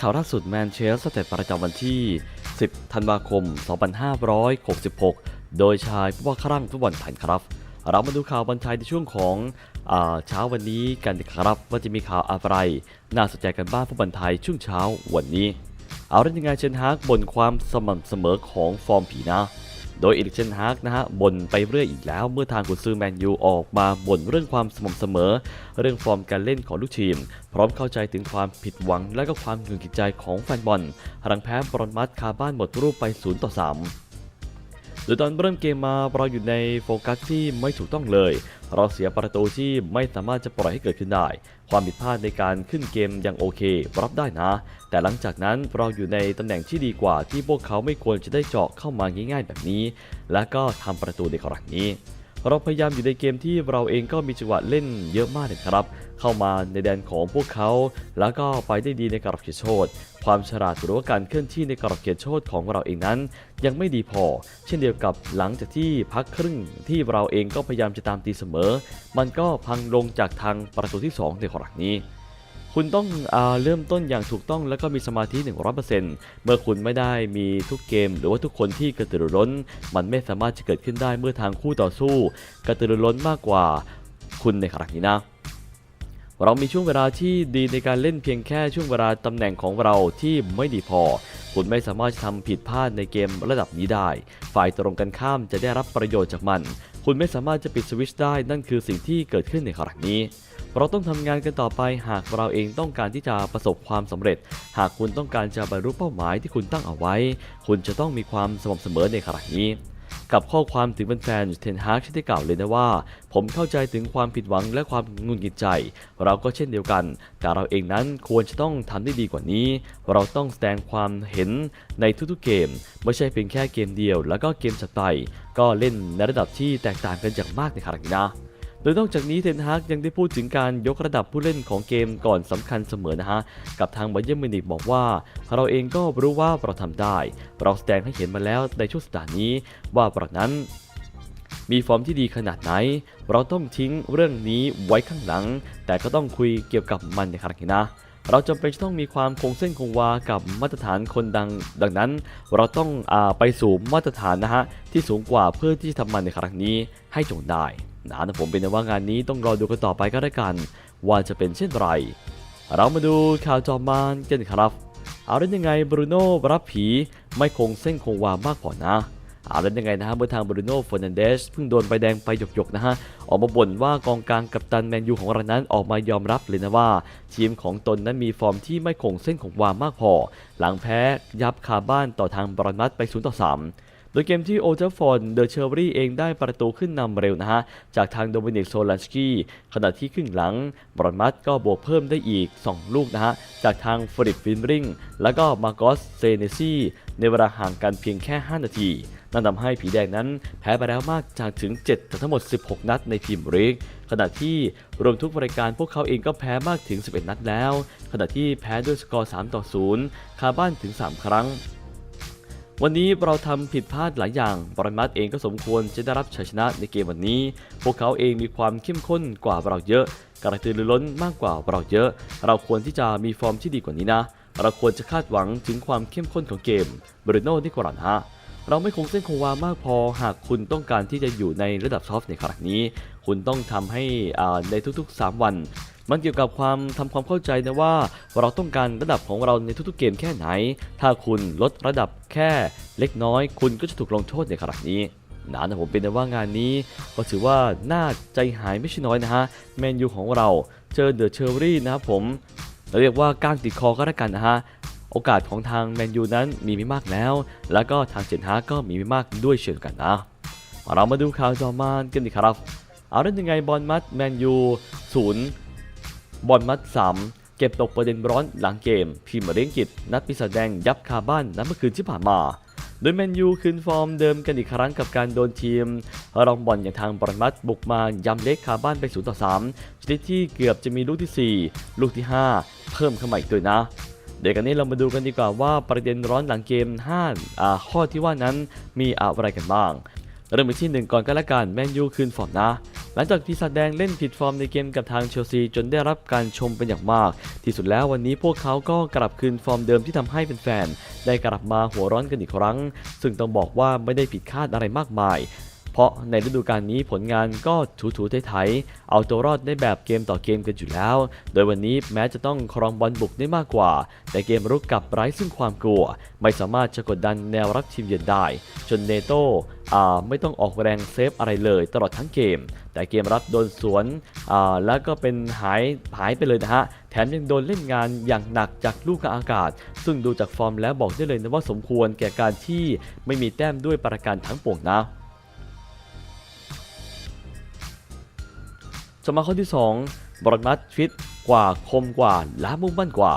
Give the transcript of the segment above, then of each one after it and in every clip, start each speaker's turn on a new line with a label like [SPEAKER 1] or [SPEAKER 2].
[SPEAKER 1] ข่าวล่าสุดแมนเชสเตอร์ประจำวันที่ 10 ธันวาคม 2566 โดยชายผู้ว่าครั่งฟุตบอลไทยครับ เรามาดูข่าวบันทายในช่วงของเช้าวันนี้กันครับว่าจะมีข่าวอะไร น่าสนใจกันบ้างฟุตบอลไทยช่วงเช้าวันนี้ เอาเรื่องยังไงเชนฮากบนความสม่ำเสมอของฟอร์มผีนะ โดยเอริกเชนฮากนะฮะบ่นไปเรื่อยอีกแล้ว เมื่อทางกุนซือแมนยูออกมาบ่นเรื่องความสม่ำเสมอ เรื่องฟอร์มการเล่นของลูกทีม พร้อมเข้าใจถึงความผิดหวังและก็ความหงุดหงิดใจของแฟนบอลหลังแพ้บรอนมัดคาบ้านหมดรูปไป0ต่อ3 โดยตอนเริ่มเกมมาเราอยู่ในโฟกัสที่ไม่ถูกต้องเลย เราเสียประตูที่ไม่สามารถจะปล่อยให้เกิดขึ้นได้ ความผิดพลาดในการขึ้นเกมยังโอเค รับได้นะ แต่หลังจากนั้นเราอยู่ในตำแหน่งที่ดีกว่าที่พวกเขาไม่ควรจะได้เจาะเข้ามาง่ายๆแบบนี้ และก็ทำประตูในครั้งนี้ เราพยายามอยู่ในเกมที่เราเองก็มีจังหวะเล่นเยอะมากเลยครับ เข้ามาในแดนของพวกเขา แล้วก็ไปได้ดีในกรอบเขตโทษความฉลาดหรือว่าการเคลื่อนที่ในกรอบเขตโทษของเราเองนั้น ยังไม่ดีพอ เช่นเดียวกับหลังจากที่พักครึ่งที่เราเองก็พยายามจะตามตีเสมอ มันก็พังลงจากทางประตูที่2ในครั้งนี้ คุณต้องอเริ่มต้นอย่างถูกต้องแล้วก็มีสมาธิ 100%เมื่อคุณไม่ได้มีทุกเกม หรือว่าทุกคนที่กระตือรือร้น มันไม่สามารถจะเกิดขึ้นได้เมื่อทางคู่ต่อสู้ กระตือรือร้นมากกว่าคุณในครั้งนี้นะเรามีช่วงเวลาที่ดีในการเล่นเพียงแค่ช่วงเวลาตำแหน่งของเราที่ไม่ดีพอ คุณไม่สามารถทำผิดพลาดในเกมระดับนี้ได้ ฝ่ายตรงกันข้ามจะได้รับประโยชน์จากมัน คุณไม่สามารถจะปิดสวิตช์ได้นั่นคือสิ่งที่เกิดขึ้นในครั้งนี้ เราต้องทำงานกันต่อไปหากเราเองต้องการที่จะประสบความสำเร็จ หากคุณต้องการจะบรรลุเป้าหมายที่คุณตั้งเอาไว้ คุณจะต้องมีความสม่ำเสมอในครั้งนี้กับข้อความถึงแฟนๆเทนฮากที่ได้กล่าวเลยนะว่า ผมเข้าใจถึงความผิดหวังและความงุนงิดใจ เราก็เช่นเดียวกัน แต่เราเองนั้นควรจะต้องทำได้ดีกว่านี้ เราต้องแสดงความเห็นในทุกๆเกม ไม่ใช่เพียงแค่เกมเดียว แล้วก็เกมถัดไป ก็เล่นในระดับที่แตกต่างกันอย่างมากในครั้งนี้นะ โดยนอกจากนี้เทนฮากยังได้พูดถึงการยกระดับผู้เล่นของเกมก่อนสำคัญเสมอนะฮะ กับทางบเย r n มินิกบอกว่า เราเองก็รู้ว่าเราทำได้ เราแสดงให้เห็นมาแล้วในช่วงสัปดาห์นี้ ว่าเรานั้นมีฟอร์มที่ดีขนาดไหน เราต้องทิ้งเรื่องนี้ไว้ข้างหลัง แต่ก็ต้องคุยเกี่ยวกับมันในครั้งนี้นะ เราจำเป็นจะต้องมีความคงเส้นคงวากับมาตรฐานคนดัง ดังนั้น เราต้องอไปสู่มาตรฐานนะฮะที่สูงกว่าเพื่อที่จะทำมันในครั้งนี้ให้จงได้ นะแต่ผมเป็นว่างานนี้ต้องรอดูกันต่อไปก็แล้วกัน ว่าจะเป็นเช่นไร เรามาดูข่าวจอมมานกันครับ เอาเล่นยังไงบรูโน่รับผีไม่คงเส้นคงวามากพอนะเอาเล่นยังไงนะฮะเมื่อทางบรูโน่เฟอร์นันเดสเพิ่งโดนใบแดงไปหยกๆนะฮะ ออกมาบ่นว่ากองกลางกัปตันแมนยูของเรานั้นออกมายอมรับเลยนะว่า ทีมของตนนั้นมีฟอร์มที่ไม่คงเส้นคงวามากพอ หลังแพ้ยับคาบ้านต่อทางบรอนมัดไป0ต่อ3 ดยเกมที่โอเทฟอนเดอะเชอร์รี่เองได้ประตูขึ้นนำเร็วนะฮะ จากทางโดมินิกโซลันสกี้ขณะที่ครึ่งหลังบรอนมัดก็บวกเพิ่มได้อีก 2 ลูกนะฮะ จากทางฟริดฟินริงแล้วก็มาโกสเซเนซี่ในเวลาห่างกันเพียงแค่ 5 นาทีนั่นทำให้ผีแดงนั้นแพ้ไปแล้วมากจากถึง 7 จากทั้งหมด 16 นัดในทีมรีกขณะที่รวมทุกรายการพวกเขาเองก็แพ้มากถึง 11 นัดแล้ว ขณะที่แพ้ด้วยสกอร์ 3 ต่อ 0 คาบ้านถึง 3 ครั้ง วันนี้เราทำผิดพลาดหลายอย่างบรอนมัดเองก็สมควรจะได้รับชัยชนะในเกมวันนี้ พวกเขาเองมีความเข้มข้นกว่าเราเยอะกระตือรือร้นมากกว่าเราเยอะ เราควรที่จะมีฟอร์มที่ดีกว่านี้นะ เราควรจะคาดหวังถึงความเข้มข้นของเกมบรูโน่นี่กว่านฮะเราไม่คงเส้นคงวามากพอหากคุณต้องการที่จะอยู่ในระดับซอฟในครั้งนี้ คุณต้องทำให้ในทุกๆ 3 วัน มันเกี่ยวกับความทำความเข้าใจนะว่า เราต้องการระดับของเราในทุกๆเกมแค่ไหน ถ้าคุณลดระดับแค่เล็กน้อย คุณก็จะถูกลงโทษในครั้งนี้นะนะผมเป็นแต่ว่างานนี้ก็ถือว่าน่าใจหายไม่ใช่น้อยนะฮะแมนยูของเราเจอเดอะเชอร์รี่นะครับผมเราเรียกว่าก้างติดคอก็แล้วกันนะฮะโอกาสของทางแมนยูนั้นมีไม่มากแล้ว แล้วก็ทางเจนฮาก็มีไม่มากด้วยเช่นกันนะ เรามาดูข่าวต่อมากันดีครับ เอาเรื่องยังไงบอลมัดแมนยูศูนย์ บอลมัด 3 เก็บตกประเด็นร้อนหลังเกมพรีเมียร์ลีกอังกฤษนัดปีศาจแดงยับคาบ้านนัดเมื่อคืนที่ผ่านมา โดยแมนยูคืนฟอร์มเดิมกันอีกครั้งกับการโดนทีมรองบอลอย่างทางบอลมัดบุกมายำเล็กคาบ้านไป0ต่อ3ชนิดที่เกือบจะมีลูกที่ 4 ลูกที่ 5 เพิ่มเข้ามาอีกด้วยนะเดี๋ยวกันนี้เรามาดูกันดีกว่าว่าประเด็นร้อนหลังเกม5อ่าข้อที่ว่านั้นมีอะไรกันบ้าง เริ่มที่ 1 ก่อนก็แล้วกันแมนยูคืนฟอร์มนะ หลังจากปีศาจแดงเล่นผิดฟอร์มในเกมกับทางเชลซีจนได้รับการชมเป็นอย่างมาก ที่สุดแล้ววันนี้พวกเขาก็กลับคืนฟอร์มเดิมที่ทำให้เป็นแฟนๆได้กลับมาหัวร้อนกันอีกครั้ง ซึ่งต้องบอกว่าไม่ได้ผิดคาดอะไรมากมาย เพราะในฤดูกาลนี้ผลงานก็ถูๆไถๆเอาตัวรอดได้แบบเกมต่อเกมกันอยู่แล้ว โดยวันนี้แม้จะต้องครองบอลบุกได้มากกว่า แต่เกมรุกกลับไร้ซึ่งความกลัว ไม่สามารถจะกดดันแนวรับทีมเยือนได้ จนเนโต้ไม่ต้องออกแรงเซฟอะไรเลยตลอดทั้งเกม แต่เกมรับโดนสวนแล้วก็เป็นหายหายไปเลยนะฮะ แถมยังโดนเล่นงานอย่างหนักจากลูกกลางอากาศ ซึ่งดูจากฟอร์มแล้วบอกได้เลยนะว่าสมควรแก่การที่ไม่มีแต้มด้วยประการทั้งปวงนะ สมาข้อที่ 2 บรอนมัดฟิตกว่าคมกว่าและมุ่งมั่นกว่า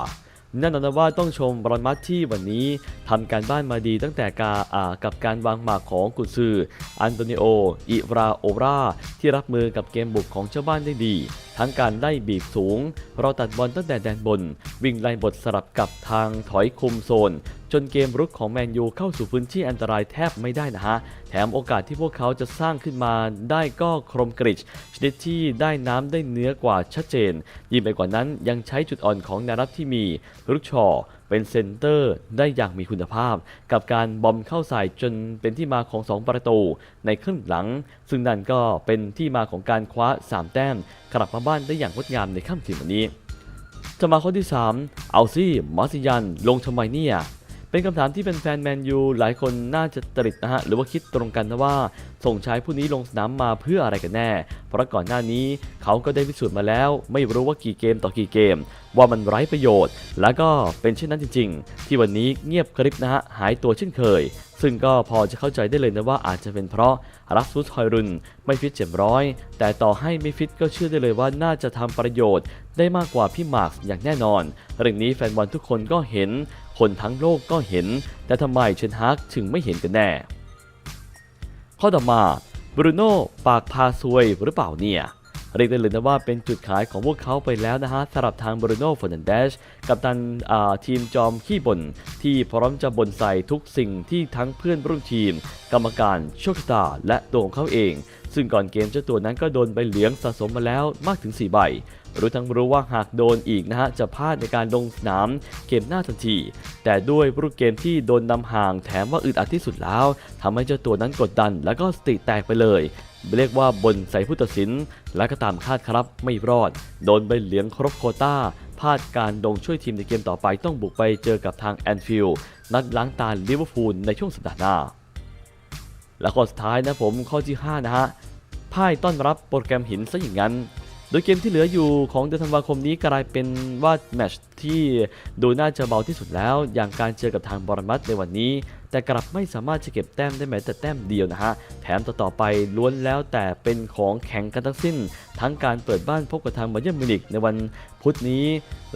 [SPEAKER 1] แน่นอนนะว่าต้องชมบรอนมัดที่วันนี้ทำการบ้านมาดีตั้งแต่กาอ่ากับการวางหมากของกุซืออันโตนิโอ อิราโอราที่รับมือกับเกมบุกของเจ้าบ้านได้ดี ทั้งการได้บีบสูง เราตัดบอลตั้งแต่แดนบน วิ่งไล่บทสลับกับทางถอยคุมโซน จนเกมรุกของแมนยูเข้าสู่พื้นที่อันตรายแทบไม่ได้นะฮะ แถมโอกาสที่พวกเขาจะสร้างขึ้นมาได้ก็ครมกริชชนิดที่ได้น้ำได้เนื้อกว่าชัดเจน ยิ่งไปกว่านั้นยังใช้จุดอ่อนของแนวรับที่มีรุกชอเป็นเซนเตอร์ได้อย่างมีคุณภาพ กับการบอมเข้าใส่จนเป็นที่มาของ 2 ประตูในครึ่งหลัง ซึ่งนั่นก็เป็นที่มาของการคว้า 3 แต้มกลับมาบ้านได้อย่างงดงามในค่ำคืนวันนี้จะมาข้อที่ 3 เอาซี่มาซิยัน ลงทำไมเนี่ย เป็นคำถามที่เป็นแฟนแมนยูหลายคนน่าจะตริดนะฮะ หรือว่าคิดตรงกันนะว่า ส่งชายผู้นี้ลงสนามมาเพื่ออะไรกันแน่ เพราะก่อนหน้านี้เขาก็ได้พิสูจน์มาแล้ว ไม่รู้ว่ากี่เกมต่อกี่เกม ว่ามันไร้ประโยชน์ แล้วก็เป็นเช่นนั้นจริง ๆ ที่วันนี้เงียบกริบนะฮะ หายตัวเช่นเคย ซึ่งก็พอจะเข้าใจได้เลยนะว่าอาจจะเป็นเพราะรัสฟุสฮอยรุนไม่ฟิตเจ็บร้อย แต่ต่อให้ไม่ฟิตก็เชื่อได้เลยว่าน่าจะทำประโยชน์ได้มากกว่าพี่มาร์คอย่างแน่นอน เรื่องนี้แฟนบอลทุกคนก็เห็น คนทั้งโลกก็เห็น แต่ทำไมเชนฮากถึงไม่เห็นกันแน่ ข้อต่อมาบรูโน่ปากพาซวยหรือเปล่าเนี่ยเรียกได้เลยนะว่าเป็นจุดขายของพวกเขาไปแล้วนะฮะสำหรับทางบรูโน่ฟอร์นันเดชกับตันทีมจอมขี้บ่นที่พร้อมจะบ่นใส่ทุกสิ่งที่ทั้งเพื่อนร่วมทีม กรรมการโชคชะตาและตัวของเขาเอง ซึ่งก่อนเกมเจ้าตัวนั้นก็โดนใบเหลืองสะสมมาแล้วมากถึง 4 ใบ รู้ทั้งรู้ว่าหากโดนอีกนะฮะจะพลาดในการลงสนามเกมหน้าทันที แต่ด้วยรูปเกมที่โดนนำห่างแถมว่าอึดอัดที่สุดแล้วทำให้เจ้าตัวนั้นกดดัน แล้วก็สติแตกไปเลยเรียกว่าบนใส่ผู้ตัดสิน และก็ตามคาดครับไม่รอด โดนใบเหลืองครบโควต้าพลาดการลงช่วยทีมในเกมต่อไปต้องบุกไปเจอกับทางแอนฟิลด์นัดล้างตาลิเวอร์พูลในช่วงสัปดาห์หน้า และข้อสุดท้ายนะผมข้อที่ 5 นะฮะพ่ายต้อนรับโปรแกรมหินซะอย่างนั้น โดยเกมที่เหลืออยู่ของเดือนธันวาคมนี้กลายเป็นว่าแมตช์ที่ดูน่าจะเบาที่สุดแล้ว อย่างการเจอกับทางบอรมัตในวันนี้ แต่กลับไม่สามารถจะเก็บแต้มได้แม้แต่แต้มเดียวนะฮะ แถมต่อๆไปล้วนแล้วแต่เป็นของแข่งกันทั้งสิ้น ทั้งการเปิดบ้านพบกับทางบาเยิร์มินิกในวันพุธนี้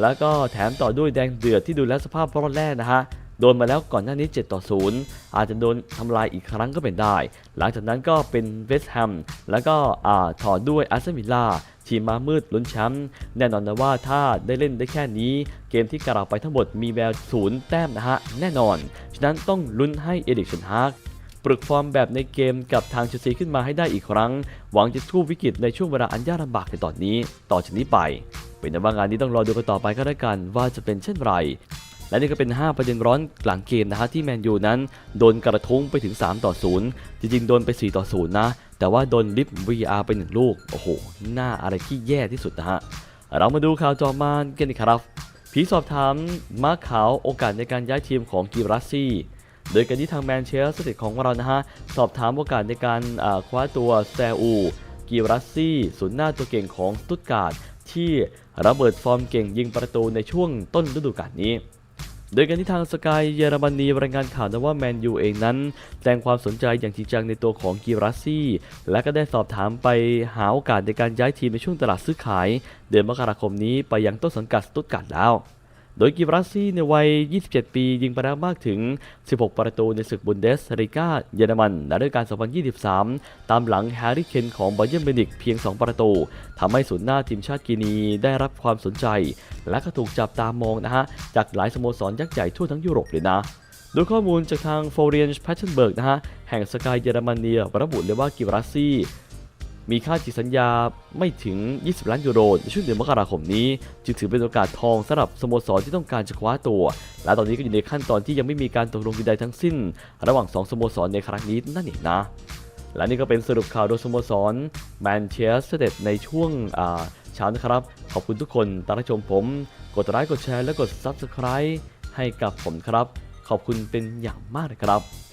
[SPEAKER 1] แล้วก็แถมต่อด้วยแดงเดือดที่ดูแล้วสภาพรอดแรกนะฮะโดนมาแล้วก่อนหน้านี้ 7 ต่อ 0 อาจจะโดนทำลายอีกครั้งก็เป็นได้ หลังจากนั้นก็เป็นเวสต์แฮม แล้วก็อ่าถอดด้วยอาร์เซนอลวิลล่า ทีมมามืดลุ้นแชมป์แน่นอนนะว่าถ้าได้เล่นได้แค่นี้ เกมที่กล่าวไปทั้งหมดมีแววศูนย์แต้มนะฮะ แน่นอน ฉะนั้นต้องลุ้นให้เอดิกเชนฮากปรึกฟอร์มแบบในเกมกับทางเชลซีขึ้นมาให้ได้อีกครั้ง หวังจะกู้วิกฤตในช่วงเวลาอันยากลำบากในตอนนี้ ต่อจากนี้ไป เป็นแต่ว่างานนี้ต้องรอดูกันต่อไปก็แล้วกันว่าจะเป็นเช่นไรและนี่ก็เป็น 5 ประเด็นร้อนหลังเกมนะฮะที่แมนยูนั้น โดนกระทุ้งไปถึง 3 ต่อ 0 จริงๆ โดนไป 4 ต่อ 0 นะ แต่ว่าโดนลิฟต์ VR ไป1ลูก โอ้โห หน้าอะไรที่แย่ที่สุดนะฮะ เรามาดูข่าวจอมานกันครับ ผีสอบถามมาร์คขาวโอกาสในการย้ายทีมของกิรัสซี่ โดยการที่ทางแมนเชสเตอร์ซิตี้ของเรานะฮะ สอบถามโอกาสในการคว้าตัวแซอูกิรัสซี่ศูนย์หน้าตัวเก่งของตุตการ์ดที่ระเบิดฟอร์มเก่งยิงประตูในช่วงต้นฤดูกาลนี้ โดยการที่ทางสกายเยอรมนีรายงานข่าวนะว่าแมนยูเองนั้นแสดงความสนใจอย่างจริงจังในตัวของกีรัสซี่ และก็ได้สอบถามไปหาโอกาสในการย้ายทีมในช่วงตลาดซื้อขาย เดือนมกราคมนี้ไปยังต้นสังกัดสตุตการ์ดแล้ว โดยกิบรัสซี่ในวัย 27 ปี ยิงไปแล้วมากถึง 16 ประตูในศึกบุนเดสลีกาเยอรมันในฤดูกาล 2023 ตามหลังแฮร์รี่เคนของบเยิร์นมิวนิกเพียง 2 ประตูทำให้ศูนย์หน้าทีมชาติกีนีได้รับความสนใจ และก็ถูกจับตามองนะฮะ จากหลายสโมสรยักษ์ใหญ่ทั่วทั้งยุโรปเลยนะโดยข้อมูลจากทางโฟเรียนแพทเทนเบิร์กนะฮะ แห่งสกายเยอรมนีระบุเลยว่ากิบรัสซี่ มีค่าจิตสัญญาไม่ถึง 20 ล้านยูโรในช่วงเดือนมกราคมนี้ จึงถือเป็นโอกาสทองสำหรับสโมสรที่ต้องการจะคว้าตัว และตอนนี้ก็อยู่ในขั้นตอนที่ยังไม่มีการตกลงใดๆทั้งสิ้น ระหว่างสองสโมสรในครั้งนี้นั่นเองนะ และนี่ก็เป็นสรุปข่าวโดยสโมสรแมนเชสเตอร์เดในช่วงเช้านะครับ ขอบคุณทุกคนตามรับชมผม กดไลค์กดแชร์และกด Subscribe ให้กับผมครับ ขอบคุณเป็นอย่างมากนะครับ